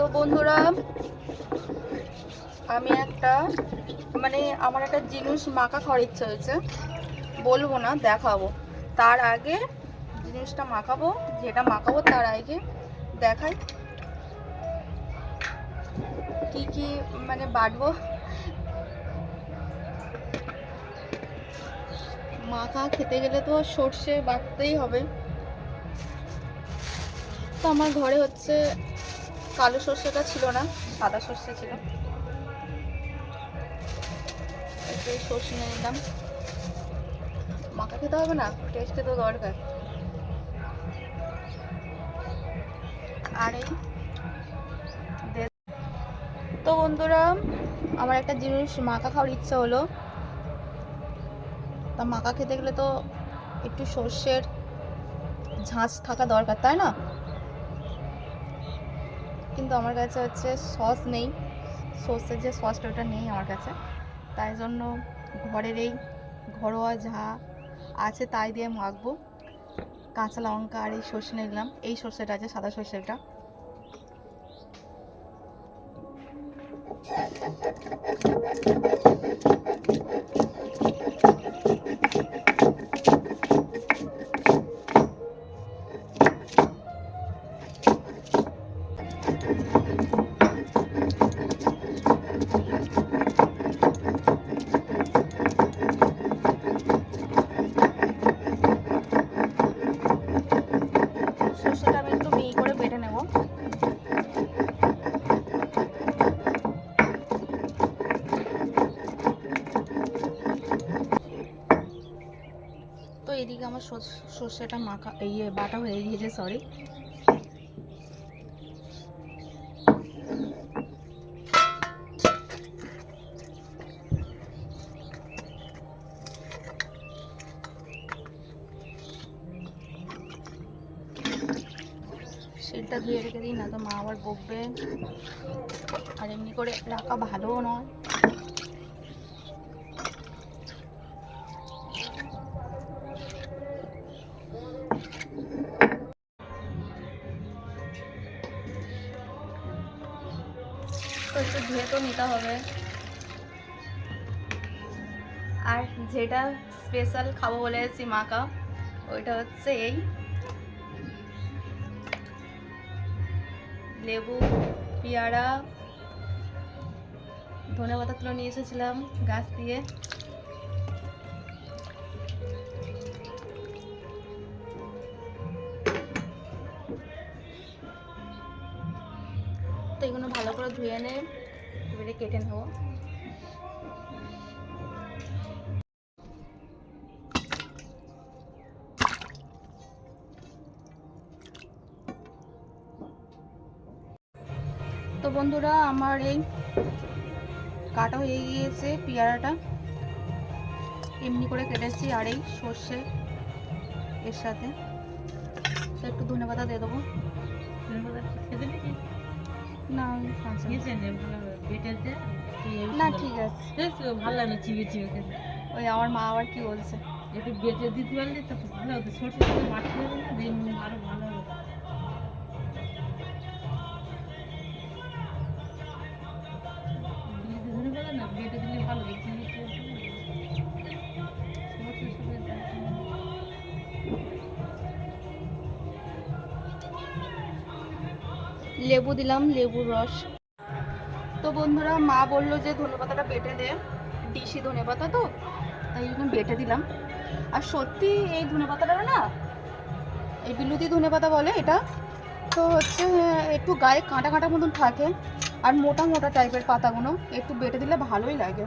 তো বন্ধুরা, আমি একটা মানে আমার একটা জিনিস মাখা খাওয়ার ইচ্ছে হয়েছে। বলব না, দেখাবো। তার আগে জিনিসটা মাখাবো, যেটা মাখাবো তার আগে দেখাই কি কি মানে বাটবো। মাখা খেতে গেলে তো সর্ষে বাটতেই হবে। তো আমার ঘরে হচ্ছে কালো সর্ষেটা ছিল না, সাদা সর্ষে ছিল। একটু সর্ষে নিয়ে নিলাম। মাখা খেতে হবে না টেস্টে তো দরকার। আর এই তো বন্ধুরা, আমার একটা জিনিস মাখা খাওয়ার ইচ্ছা হলো। তা মাখা খেতে গেলে তো একটু সর্ষের ঝাঁঝ থাকা দরকার, তাই না? কিন্তু আমার কাছে হচ্ছে সস নেই। সসের যে সসটা ওটা নেই আমার কাছে। তাই জন্য ঘরের এই ঘরোয়া যা আছে তাই দিয়ে মাখবো। কাঁচা লঙ্কা আর এই সর্ষে নিলাম। এই সর্ষেটা আছে সাদা সর্ষেটা। সর্ষেটা মাখা ইয়ে বাটা হয়ে গিয়েছে সরি সেটা ধুয়ে রেখে দিই, না তো মা আবার বকবে। আর এমনি করে রাখা ভালোও নয়। স্পেশাল খাব বলে এসেছি মাকা। ওইটা হচ্ছে এই লেবু, পেয়ারা, ধনে পাতা তুলে নিয়ে এসেছিলাম গাছ দিয়ে। তো এগুলো ভালো করে ধুয়ে নে, এবারে কেটে নেব। বন্ধুরা আমার এই কাটা হয়ে গিয়েছে পেয়ারাটা। এমনি করে কেটেছি আর এই সর্ষে এর সাথে। একটু ধনে পাতা দিয়ে দেবো। না। না ঠিক আছে। ভালো লাগে চিবিয়ে ওই আমার মা আবার কি বলছে? একটু বেটে দিতে পারলে তো ভালো হতো। সরষে সাথে মাঠে আরও লেবু দিলাম, লেবুর রস। তো বন্ধুরা, মা বলল যে ধনে পাতাটা বেটে দে ডিশি ধনে পাতা তো, তাই জন্য বেটে দিলাম। আর সত্যি এই ধনে পাতাটা না, এই বিলুতি ধনে পাতা বলে এটা, তো হচ্ছে একটু গায়ে কাঁটা কাঁটা মতন থাকে, আর মোটা মোটা টাইপের পাতাগুলো, একটু বেটে দিলে ভালোই লাগে।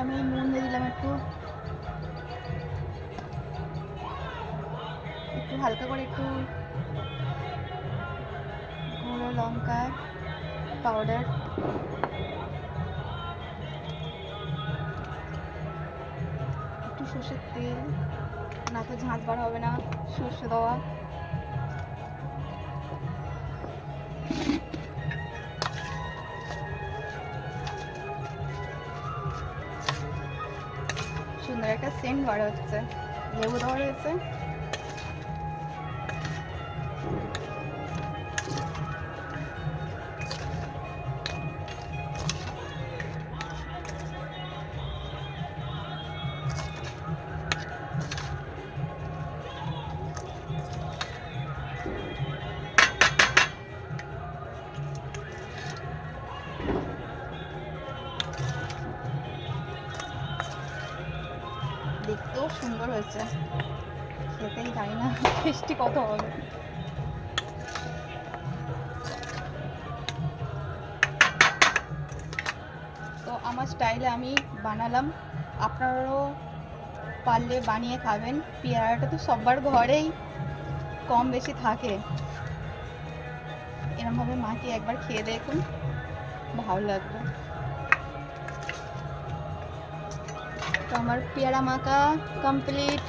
আমি নুন দিয়ে দিলাম একটু। একটু হালকা করে একটু গুঁড়ো লঙ্কা পাউডার একটু সর্ষের তেল, না তো ঝাঁঝ বার হবে না, সর্ষে দেওয়া। সুন্দর একটা সেন্ট বার হচ্ছে। লেবু দেওয়া রয়েছে। জানি না টেস্টি কত হবে। তো আমার স্টাইলে আমি বানালাম। আপনারাও পারলে বানিয়ে খাবেন। পেয়ারাটা তো সবার ঘরেই কম বেশি থাকে। এরমভাবে মাকে একবার খেয়ে দেখুন, ভালো লাগবে। আমার পেয়ারা মাখা কমপ্লিট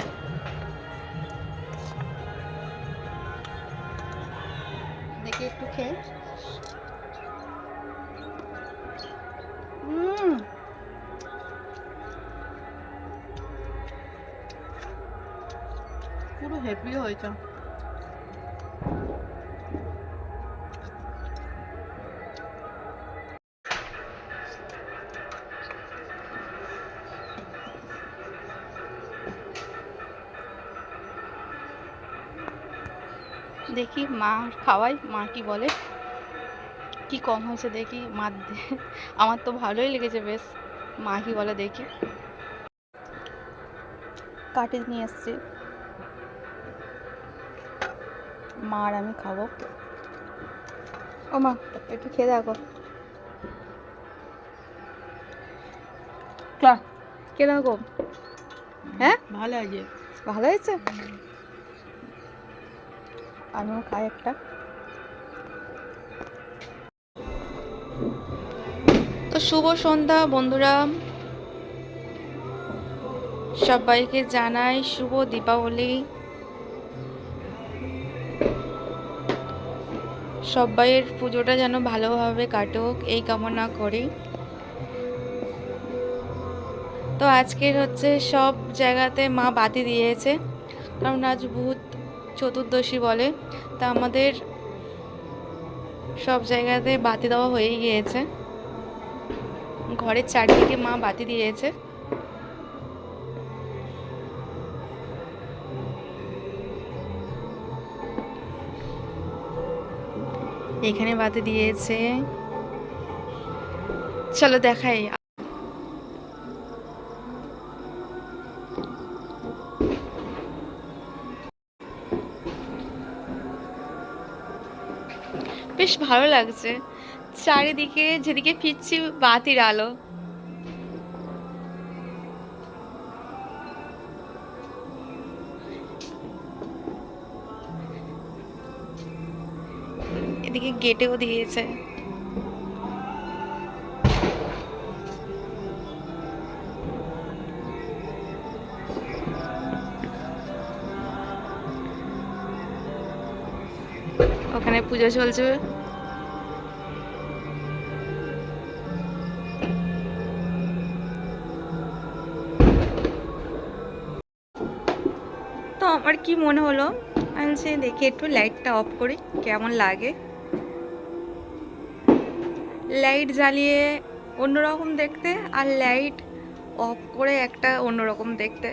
দেখি একটু খেয়ে। পুরো হ্যাপি হয়েছে। মা খাওয়াই মা কি বলে? কি কম হয়েছে দেখি মা আমার তো ভালোই লেগেছে বেশ মা কি বলে দেখি। কাটে নিয়ে এসছি। মা আর আমি খাব। ও মা একটু খেয়ে দেখো। কে দেখো। হ্যাঁ? ভালো আছে। ভালো হয়েছে? আমিও খাই একটা। তো শুভ সন্ধ্যা বন্ধুরা। সবাইকে জানাই শুভ দীপাবলি। সবাইয়ের পুজোটা যেন ভালোভাবে কাটুক, এই কামনা করি। তো আজকের হচ্ছে সব জায়গাতে মা বাতি দিয়েছে। কারণ আজ ভূত চতুর্দশী বলে, তা আমাদের সব জায়গাতে বাতি দেওয়া হয়ে গিয়েছে। ঘরের চারদিকে মা বাতি দিয়েছে। এখানে বাতি দিয়েছে। চলো দেখাই। বেশ ভালো লাগছে। চারিদিকে যেদিকে ফিরছি বাতির আলো। এদিকে গেটেও দিয়েছে। পুজো চলছে তো আমার কি মনে হলো? আমি বলছি দেখি একটু লাইটটা অফ করি, কেমন লাগে? লাইট জ্বালিয়ে অন্যরকম দেখতে আর লাইট অফ করে একটা অন্যরকম দেখতে।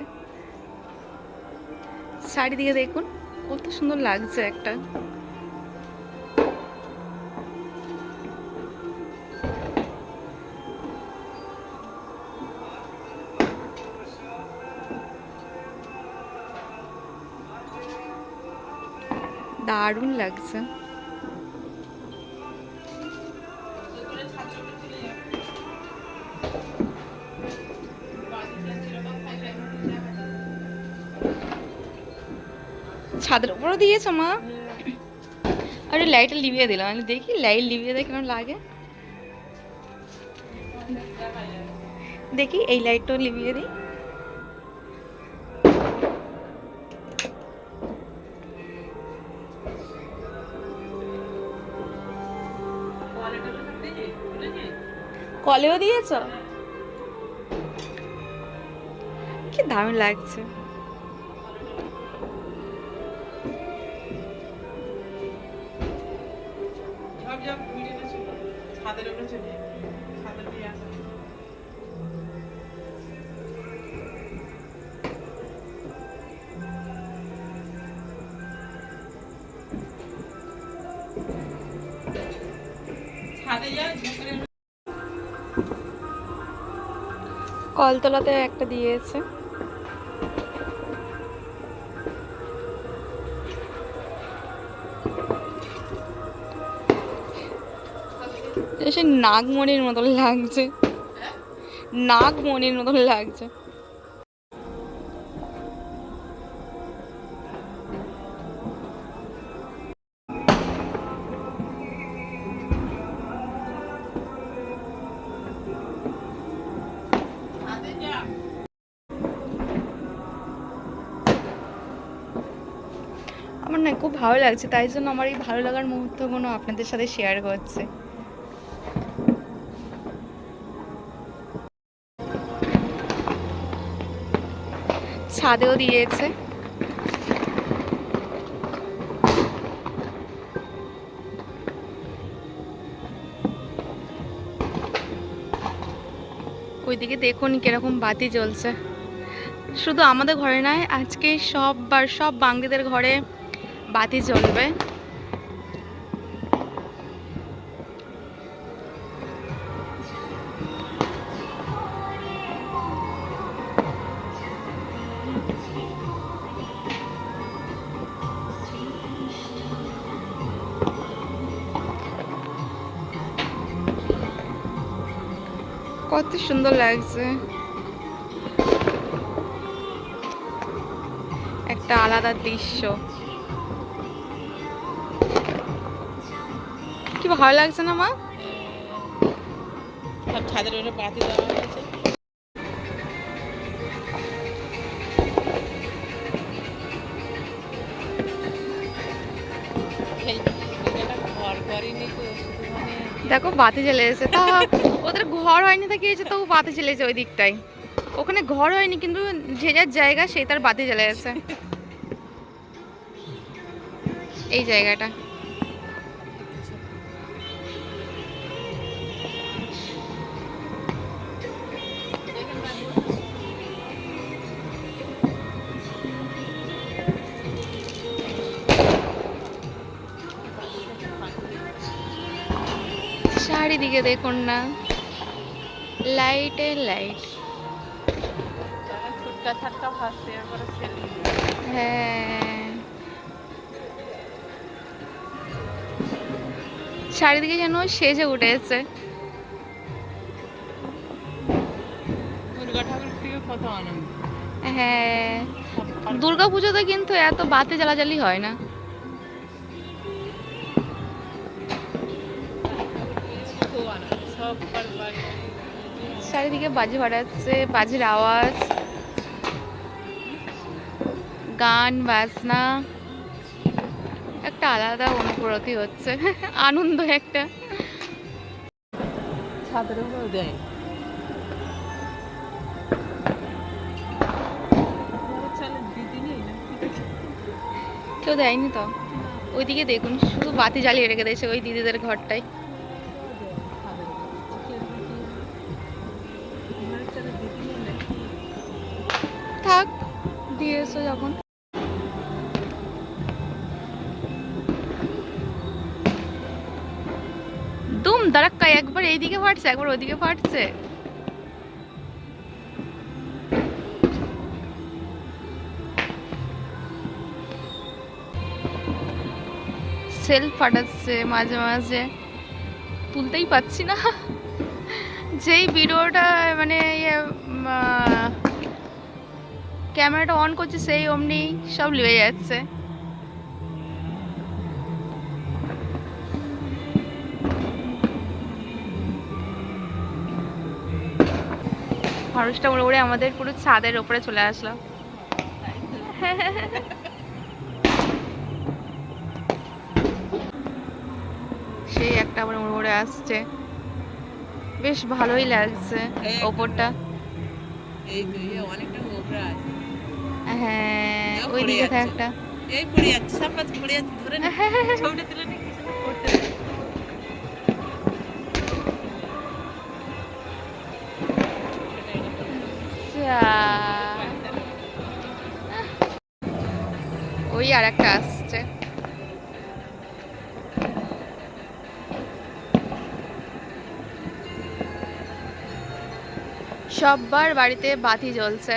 চারিদিকে দেখুন, কত সুন্দর লাগছে একটা। দারুণ লাগছে। ছাদের উপরও দিয়েছ মা? আরে লাইটটা লিভিয়ে দিলাম। আমি দেখি লাইট লিভিয়ে দেখি কেমন লাগে। দেখি, এই লাইটটাও লিভিয়ে দিই। কলেও দিয়েছ? কি দারুণ লাগছে। কলতলাতে একটা দিয়েছে। সে নাগমণির মতন লাগছে। নাগমণির মতন লাগছে। ভালো লাগছে, তাই জন্য আমার এই ভালো লাগার মুহূর্তগুলো আপনাদের সাথে শেয়ার করছে। ছাদেও দিয়েছে। ওইদিকে দেখুন কীরকম বাতি জ্বলছে। শুধু আমাদের ঘরে নয়, আজকে সব সববার, সব বাঙালিদের ঘরে বাতি জ্বলবে। কত সুন্দর লাগছে। একটা আলাদা দৃশ্য। ভালো লাগছে না মা? সব ছাদের উপরে বাতি দেওয়া হয়েছে। মানে দেখো বাতি জ্বলে এসেছে তা ওদের ঘর হয়নি তা কি হয়েছে? তবু বাতি জ্বলেছে ওই দিকটাই ওখানে ঘর হয়নি কিন্তু যে যার জায়গা সেই তার বাতি জ্বলে গেছে। এই জায়গাটা। চারিদিকে দেখুন না। লাইটে লাইট। হ্যাঁ। চারিদিকে যেন সেজে উঠেছে। হ্যাঁ। দুর্গা পুজোতে কিন্তু এত বাতে জ্বালাজালি হয় না। চারিদিকে বাজি ফাটাচ্ছে বাজির আওয়াজ। গান বাজনা। একটা আলাদা অনুভূতি হচ্ছে আনন্দ একটা। ছাদের দেয়? কেউ দেয়নি তো? ওইদিকে দেখুন শুধু বাতি জ্বালিয়ে রেখে দিয়েছে ওই দিদিদের ঘরটাই। এসো যখন। দুম দাঁড়াক্কা একবার এইদিকে ফাটছে একবার ওইদিকে ফাটছে। সেলফ ফাটাচ্ছে মাঝে মাঝে। তুলতেই পাচ্ছি না। যেই ভিডিওটা মানে ইয়ে, ক্যামেরাটা অন করছে সেই অমনি সব লিয়ে যাচ্ছে। মানুষটা উড়ে উড়ে আমাদের পুরো ছাদের ওপরে চলে আসলো। সেই একটা আবার উড়ে উড়ে আসছে। বেশ ভালোই লাগছে ওপরটা। এই হ্যাঁ ওই দিকে। একটা এই পড়ে যাচ্ছে পড়ে যাচ্ছে ধরে নে। ছবিটা তুলে নে কিছু করতে ওই আর একটা আসছে। সববার বাড়িতে বাতি জ্বলছে।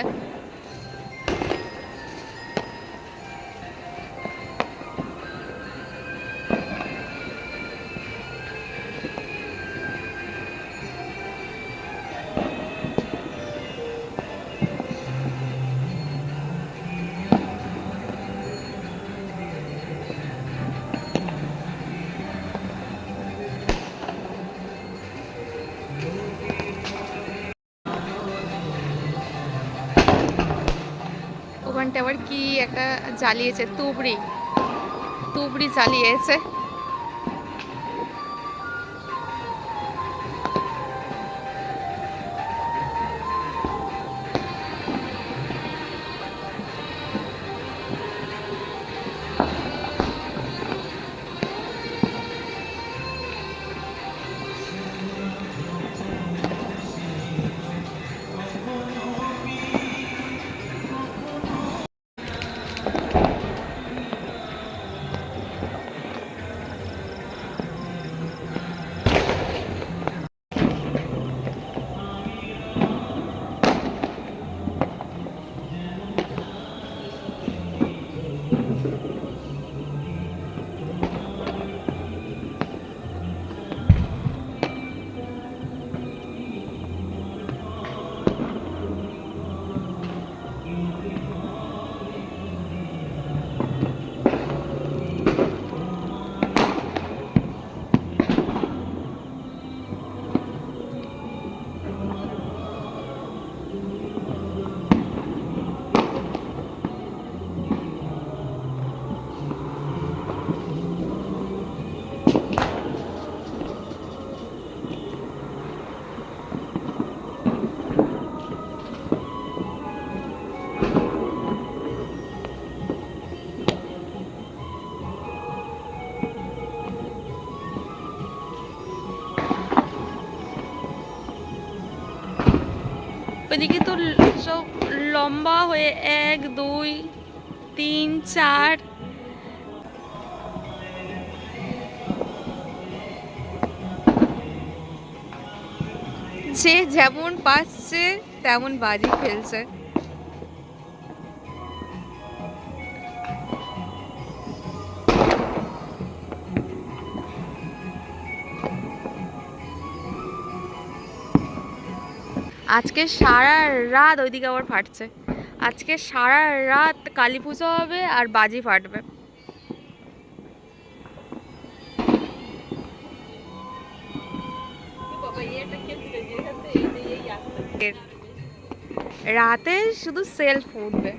আবার কি একটা জ্বালিয়েছে? তুবড়ি। তুবড়ি জ্বালিয়েছে। ওইদিকে সব লম্বা হয়ে এক দুই তিন চার। যে যেমন পাচ্ছে তেমন বাজি ফেলছে আজকে সারা রাত ওইদিকে আবার ফাটছে। আজকে সারা রাত কালী পুজো হবে আর বাজি ফাটবে। রাতে শুধু সেলফ উঠবে।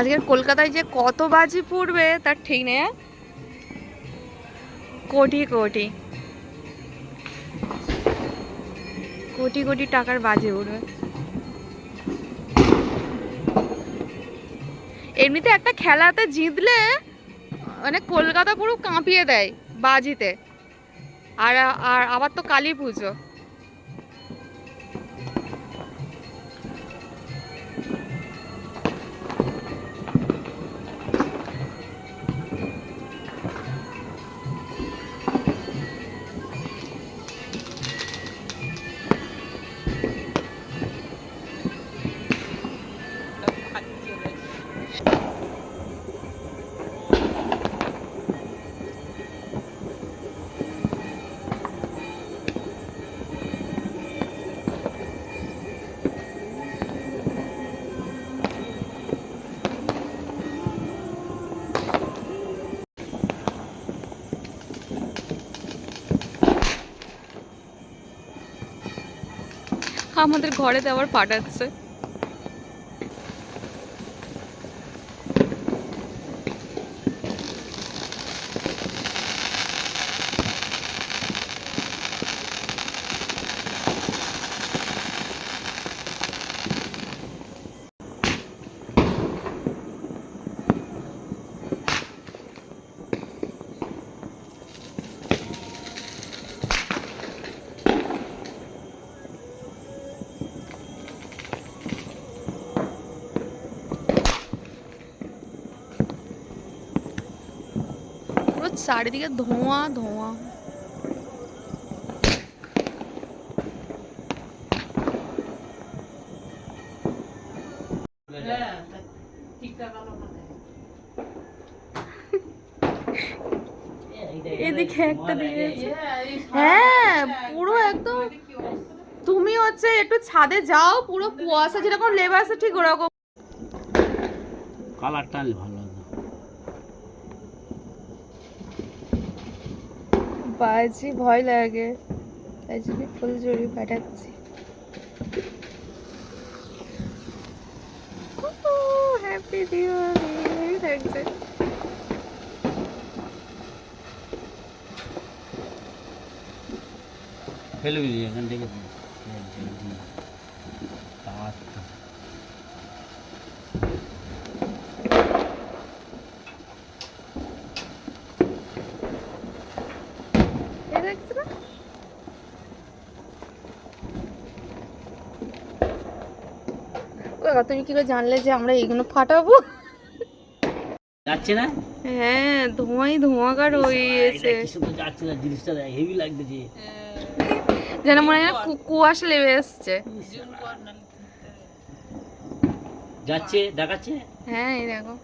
আজকের কলকাতায় যে কত বাজি পড়বে, তার ঠিক নেই হ্যাঁ? কোটি কোটি। কোটি কোটি টাকার বাজি উঠবে এমনিতে একটা খেলাতে জিতলে মানে কলকাতা পুরো কাঁপিয়ে দেয় বাজিতে। আর আর আবার তো কালী পুজো আমাদের ঘরেতে আবার পাঠাচ্ছে চারিদিকে ধোঁয়া ধোঁয়া। এদিকে একটা দিয়ে হ্যাঁ, হ্যাঁ, হ্যাঁ পুরো একদম তুমি হচ্ছে একটু ছাদে যাও পুরো কুয়াশা যেরকম লেবাসে ঠিক ওরকম। কালারটা ভালো। বাজি ভয় লাগে। তাই জন্য ফুল জড়ি পাঠাচ্ছি। হ্যাপি দিওয়ালি লাগছে ফেলবি এখান থেকে। লাগছে না? কাকা, তুমি কি করে জানলে যে আমরা এইগুলো ফাটাবো? যাচ্ছে না? হ্যাঁ ধোঁয়াই ধোঁয়াকার সুন্দর যাচ্ছে না জিনিসটা হেভি লাগতেছে যেন মনে হয় কুয়াশা লেবে এসছে। যাচ্ছে দেখাচ্ছে? হ্যাঁ এই দেখো।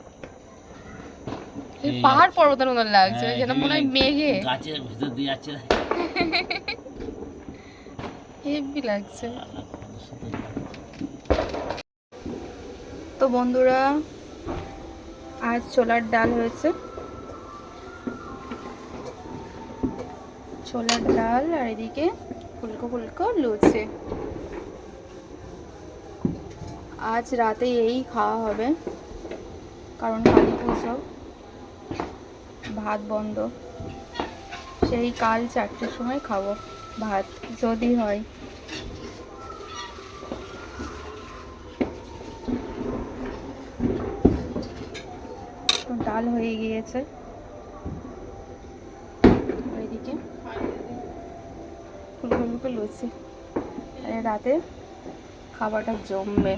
পাহাড় পর্বতের মতো লাগছে হ্যাঁ, যেন মনে হয় মেঘে। গাছের ভিতর দিয়ে যাচ্ছে। হেভি লাগছে। তো বন্ধুরা আজ ছোলার ডাল হয়েছে। ছোলার ডাল আর এদিকে ফুলকো ফুলকো লুচি। আজ রাতে এই খাওয়া হবে কারণ কালী পুজো। ভাত বন্ধ। সেই কাল চারটের সময় খাব ভাত, যদি হয়। ডাল হয়ে গিয়েছে। ওইদিকে ফুলকো লুচি। রাতে খাবারটা জমবে।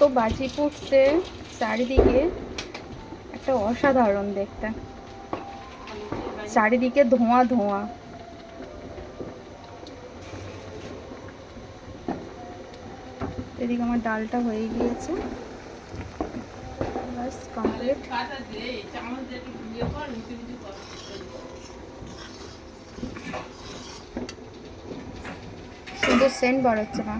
এত বাজি পড়ছে চারিদিকে। একটা অসাধারণ দেখতে। চারিদিকে ধোঁয়া ধোঁয়া। এদিকে আমার ডালটা হয়ে গিয়েছে। কমপ্লিট সুন্দর সেন্ট বার না।